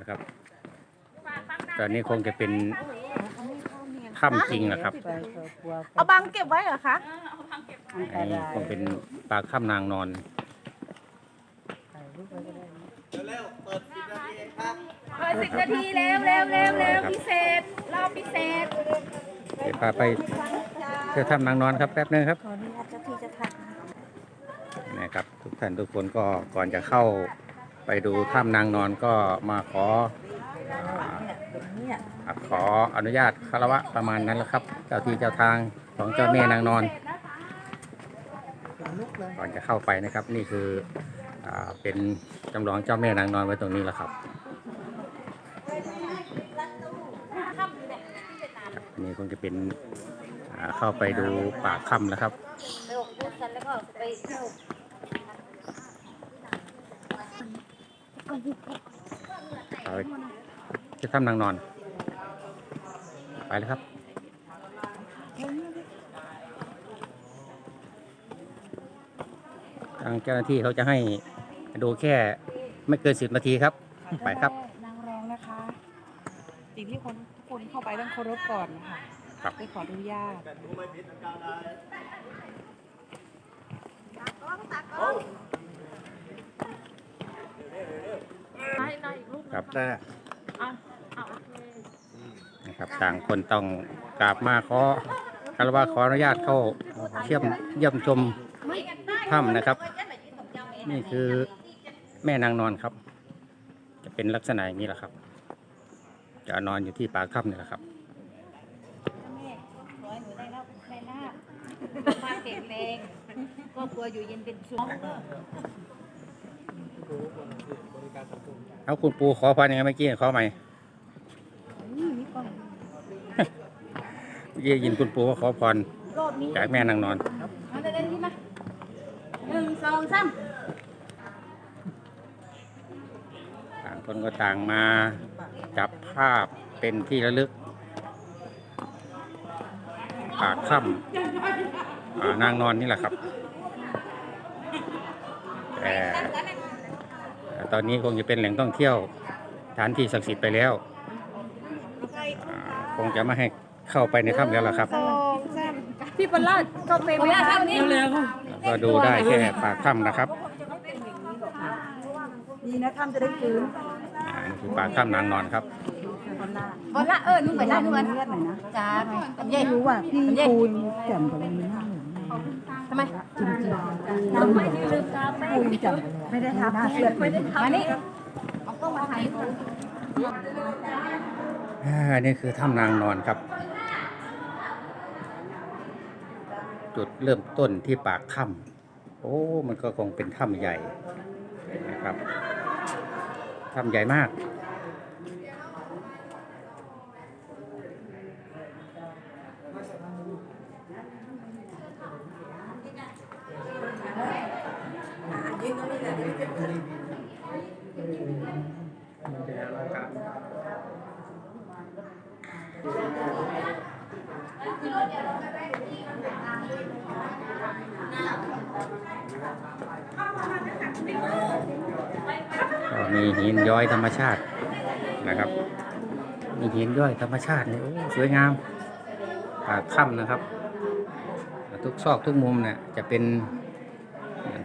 นะครับ ตอนนี้คงจะเป็นถ้ำจริงนะครับเอาบังเก็บไว้เหรอคะอันนี้คงเป็นปากถ้ำนางนอนเปิดสิบนาทีเร็วเร็วเร็วเร็วพิเศษรอบพิเศษ เดี๋ยวพาไปเที่ยวถ้ำนางนอนครับแป๊บนึงครับขออนุญาตเจ้าที่เจะทักนะครับทุกท่านทุกคนก็ก่อนจะเข้า ไปดูถ้ำนางนอนก็มาขออขออนุญาตคารวะประมาณนั้นแล้วครับ เจ้าที่เจ้าทางของเจ้าแม่นางนอน ก่อนจะเข้าไปนะครับ นี่คืออ่าเป็นจำลองเจ้าแม่นางนอนไว้ตรงนี้และครับครับอันนี้คงจะเป็นอ่าเข้าไปดูปากถ้ำแล้วครับ เร็วพูดกันแล้วก็ไปเที่ยวเอาไปที่ถ้ำนางนอน ไปเลยครับทางเจ้าหน้าที่เขาจะให้ดูแค่ไม่เกินสิบนาทีครับ ไปครับ นางรองนะคะสิ่งที่คนทุกคนเข้าไปต้องเคารพก่อนนะคะครับไปขออนุญาต ครับได้นะครับ ต่างคนต้องกราบมาขอคารวะขออนุญาตเข้าเยี่ยมเยี่ยมชมถ้ำนะครับ นี่คือแม่นางนอนครับ จะเป็นลักษณะอย่างนี้แหละครับ จะนอนอยู่ที่ปากถ้ำนี่แหละครับแม่ขอให้หนูได้รับได้ลาบมาเก็บแรงครอบครัวอยู่เย็นเป็นสุข เอาคุณปูขอพรยังไงเมื่อกี้ขอใหม่เมื่อกี้ยินคุณปูว่าขอพรรอบนี้จากแม่นางนอนมาเดินที่มาหนึ่งสองสามต่างคนก็ต่างมาจับภาพเป็นที่ระลึกปากถ้ำอ่านางนอนนี่แหละครับแต่ แต่ตอนนี้คงจะเป็นแหล่งท่องเที่ยวสถานที่ศักดิ์สิทธิ์ไปแล้วอ่าคงจะไม่ให้เข้าไปในถ้ำแล้วล่ะครับ พี่บอลลอดก็เป็นไม่ได้นี่เร็วก็ดูได้แค่ปากถ้ำนะครับดีนะท่านจะได้ฟื้นอ่านี่คือปากถ้ำนางนอนครับบอลละเออนุ่งไปละนุ่งมันเลือดหน่อยนะจ้าทำยัไม่งรู้ว่าพี่ปูนแจ่มกว่าวันนี้มากเลยทำไมจริงจริงๆน้ำ ไม่ได้ลืมตาปูนแจ่มไม่ได้ทำเลือดไม่ได้ทมานี่เอากล้องมาถ่ายรูปอ่านี่คือถ้ำนางนอนครับ จุดเริ่มต้นที่ปากถ้ำโอ้ มันก็คงเป็นถ้ำใหญ่นะครับถ้ำใหญ่มาก ก็มีหินย้อยธรรมชาตินะครับ มีหินย้อยธรรมชาตินี่โอ้สวยงามปากถ้ำนะครับ ทุกซอกทุกมุมเนี่ยจะเป็น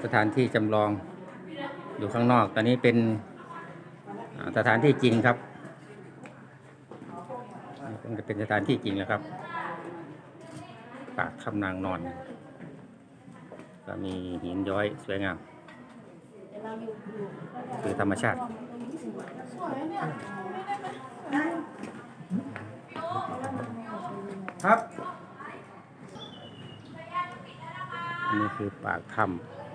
สถานที่จำลองอยู่ข้างนอก ตอนนี้เป็นสถานที่จริงครับ งจะเป็นสถานที่จริงแล้วครับ ปากถ้ำนางนอน ก็มีหินย้อยสวยงามคือธรรมชาติครับอันนี้คือปากถ้ำ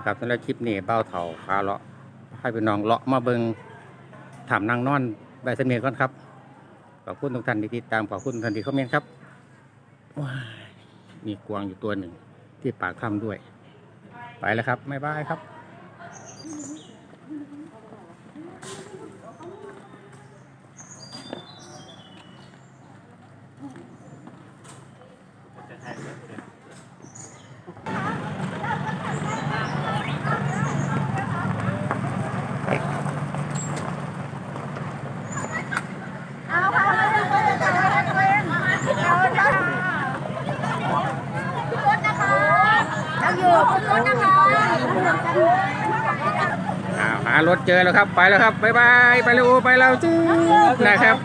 นะครับสำหรับคลิปนี้เบ้าเถาขาเลาะให้พี่น้องเลาะมาเบิงถามนางนอนใบเสมียก่อนครับขอบคุณทุกท่านที่ติดตามขอบคุณทุกท่านที่คอมเมนต์ครับว้ายมีกวางอยู่ตัวหนึ่งที่ปากถ้ำด้วย ไปแล้วครับไม่บายครับ อหารถเจอแล้วครับไปแล้วครับบ๊ายบายไปเร็วไปแล้วจื้อนะครับ